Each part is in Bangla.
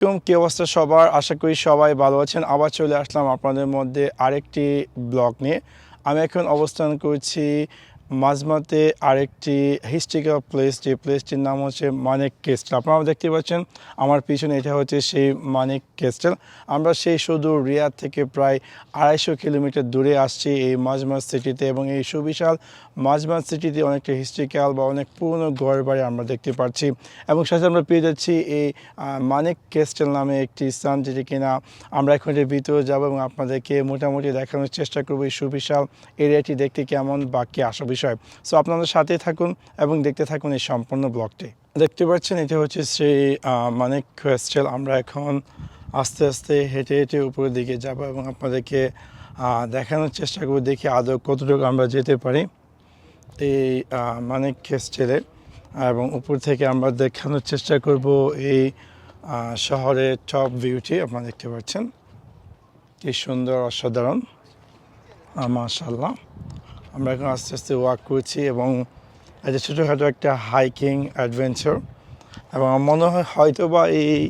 এরকম কি অবস্থা সবার? আশা করি সবাই ভালো আছেন। আবার চলে আসলাম আপনাদের মধ্যে আরেকটি ব্লগ নিয়ে। আমি এখন অবস্থান করছি মাঝমাতে আরেকটি হিস্ট্রিক্যাল প্লেস যে প্লেসটির নাম হচ্ছে মানিক কেস্টেল আপনারা দেখতে পাচ্ছেন, আমার পিছনে এটা হচ্ছে সেই মানিক কেস্টেল আমরা সেই শুধু রিয়াদ থেকে প্রায় আড়াইশো কিলোমিটার দূরে আসছি এই মাঝমাত সিটিতে এবং এই সুবিশাল মাঝমাত সিটিতে অনেকটা হিস্ট্রিক্যাল বা অনেক পুরনো ঘর বাড়ি আমরা দেখতে পাচ্ছি। এবং সাথে আমরা পেয়ে যাচ্ছি এই মানিক কেস্টেল নামে একটি স্থান যেটি কিনা আমরা এখন এর ভিতরে যাব এবং আপনাদেরকে মোটামুটি দেখানোর চেষ্টা করব এই সুবিশাল এরিয়াটি দেখতে কেমন বা কি আসা বিষয়। সো আপনাদের সাথে থাকুন এবং দেখতে থাকুন এই সম্পূর্ণ ব্লগটি। দেখতে পাচ্ছেন, এটা হচ্ছে শ্রী মানিক কেস্টেল আমরা এখন আস্তে আস্তে হেঁটে হেঁটে উপরের দিকে যাব এবং আপনাদেরকে দেখানোর চেষ্টা করব, দেখি আদৌ কতটুকু আমরা যেতে পারি এই মানিক কেস্টেলে এবং উপর থেকে আমরা দেখানোর চেষ্টা করব এই শহরের টপ ভিউটি আপনারা দেখতে পাচ্ছেন, কি সুন্দর, অসাধারণ। মাশাল্লাহ আমরা এখন আস্তে আস্তে ওয়াক করছি এবং এটা ছোটোখাটো একটা হাইকিং অ্যাডভেঞ্চার এবং মনে হয় হয়তো বা এই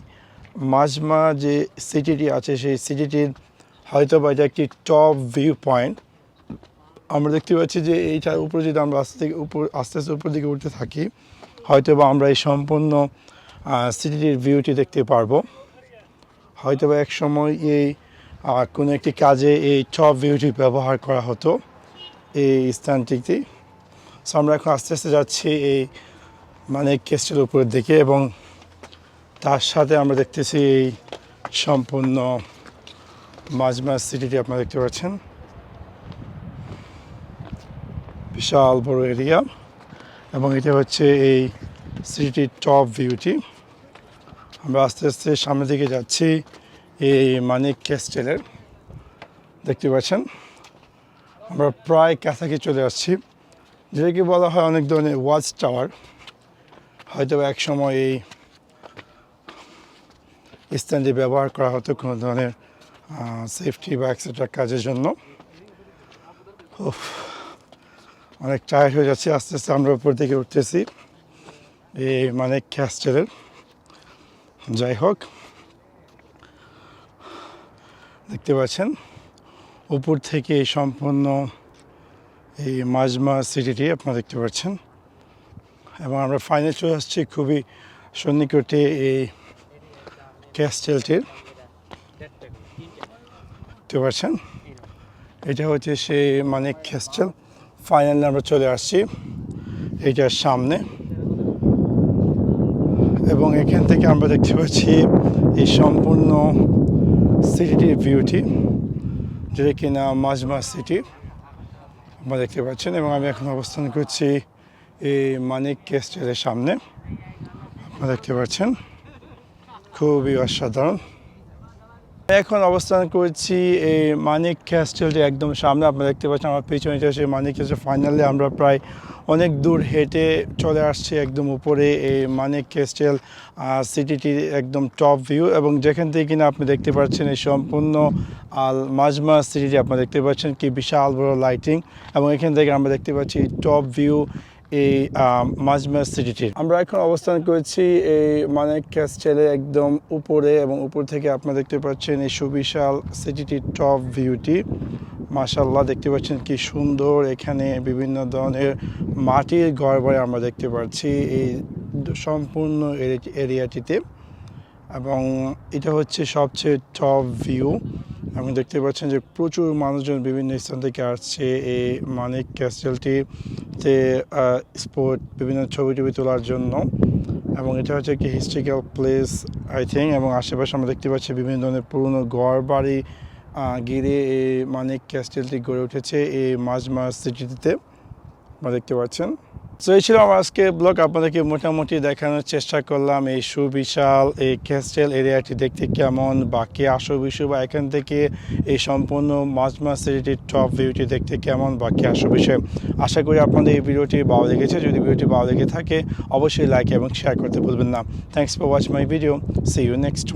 মাজমা যে সিটিটি আছে, সেই সিটিটির হয়তো বা এটা একটি টপ ভিউ পয়েন্ট আমরা দেখতে পাচ্ছি যে এইটার উপরে যদি আমরা আস্তে থেকে উপর, আস্তে আস্তে উপর দিকে উঠতে থাকি হয়তো বা আমরা এই সম্পূর্ণ সিটিটির ভিউটি দেখতে পারব। হয়তো বা এক সময় এই কোনো একটি কাজে এই টপ ভিউটি ব্যবহার করা হতো। এই স্থানটিতে। সো আমরা এখন আস্তে আস্তে যাচ্ছি এই মানে কেস্টের উপরের দিকে এবং তার সাথে আমরা দেখতেছি এই সম্পূর্ণ মাজমা সিটিটি আপনারা দেখতে পাচ্ছেন। বিশাল বড় এরিয়া এবং এটা হচ্ছে এই সিটির টপ ভিউটি। আমরা আস্তে আস্তে সামনের দিকে যাচ্ছি এই মানিক ক্যাস্টেলের দেখতে পাচ্ছেন? আমরা প্রায় কাছাকাছি চলে আসছি। যেটাকে বলা হয় অনেক ধরনের ওয়াচ টাওয়ার। হয়তো এক সময় এই স্থানটি ব্যবহার করা হতো কোনো ধরনের সেফটি বা এক্সেট্রা কাজের জন্য। অনেক টায়ার্ড হয়ে যাচ্ছে, আস্তে আস্তে আমরা উপর দিকে উঠতেছি। এই মানে ক্যাস্টেলের যাই হোক। দেখতে পাচ্ছেন? উপর থেকে সম্পূর্ণ এই মাজমা সিটিটি আপনারা দেখতে পাচ্ছেন। এবং আমরা ফাইনাল চলে আসছি খুবই সন্নিকটে এই ক্যাস্টেলটির। দেখতে পাচ্ছেন? এটা হচ্ছে সেই মানে ক্যাস্টেল। ফাইনালি আমরা চলে আসছি এইটার সামনে। এবং এখান থেকে আমরা দেখতে পাচ্ছি এই সম্পূর্ণ সিটিটির ভিউটি যেটা কিনা মাজমা সিটি আপনারা দেখতে পাচ্ছেন, এবং আমি এখন অবস্থান করছি এই মানিক কেস্টেলের সামনে। আপনারা দেখতে পাচ্ছেন, খুবই অসাধারণ। এখন অবস্থান করছি এই মানিক ক্যাস্টেলটি একদম সামনে, আপনারা দেখতে পাচ্ছেন আমার পিছনে হচ্ছে মানিক ক্যাস্টেল। ফাইনালি আমরা প্রায় অনেক দূর হেঁটে চলে আসছি একদম উপরে এই মানিক ক্যাস্টেল সিটিটির একদম টপ ভিউ এবং যেখান থেকে কিনা আপনি দেখতে পাচ্ছেন এই সম্পূর্ণ আল মাজমা সিটিটি, আপনারা দেখতে পাচ্ছেন কি বিশাল বড় লাইটিং এবং এখান থেকে আমরা দেখতে পাচ্ছি টপ ভিউ এই মাজমা সিটিটির আমরা এখন অবস্থান করেছি এই মানিক ক্যাস্টেলের একদম উপরে এবং উপর থেকে আপনারা দেখতে পাচ্ছেন এই সুবিশাল সিটিটির টপ ভিউটি। মাশাল্লাহ দেখতে পাচ্ছেন কি সুন্দর এখানে বিভিন্ন ধরনের মাটির ঘর বাড়ি আমরা দেখতে পাচ্ছি এই সম্পূর্ণ এরি- এরিয়াটিতে। এবং এটা হচ্ছে সবচেয়ে টপ ভিউ। এবং দেখতে পাচ্ছেন যে প্রচুর মানুষজন বিভিন্ন স্থান থেকে আসছে এই মানিক ক্যাস্টেলটিতে স্পোর্ট বিভিন্ন ছবি টবি তোলার জন্য। এবং এটা হচ্ছে একটি হিস্ট্রিক্যাল প্লেস আই থিঙ্ক এবং আশেপাশে আমরা দেখতে পাচ্ছি বিভিন্ন ধরনের পুরনো গড় বাড়ি গিরে ঘিরে এই মানিক ক্যাস্টেলটি গড়ে উঠেছে এই মাজমা সিটিতে আমরা দেখতে পাচ্ছেন। তো এই ছিল আমার আজকে ব্লগ। আপনাদেরকে মোটামুটি দেখানোর চেষ্টা করলাম এই সুবিশাল, এই ক্যাস্টেল এরিয়াটি দেখতে কেমন বা কে আসো বিষয় বা এখান থেকে এই সম্পূর্ণ মাজমা সিটির টপ ভিউটি দেখতে কেমন বা কে আসো বিষয়। আশা করি আপনাদের এই ভিডিওটি ভালো লেগেছে। যদি ভিডিওটি ভালো লেগে থাকে, অবশ্যই লাইক এবং শেয়ার করতে ভুলবেন না। Thanks for watch my video see you next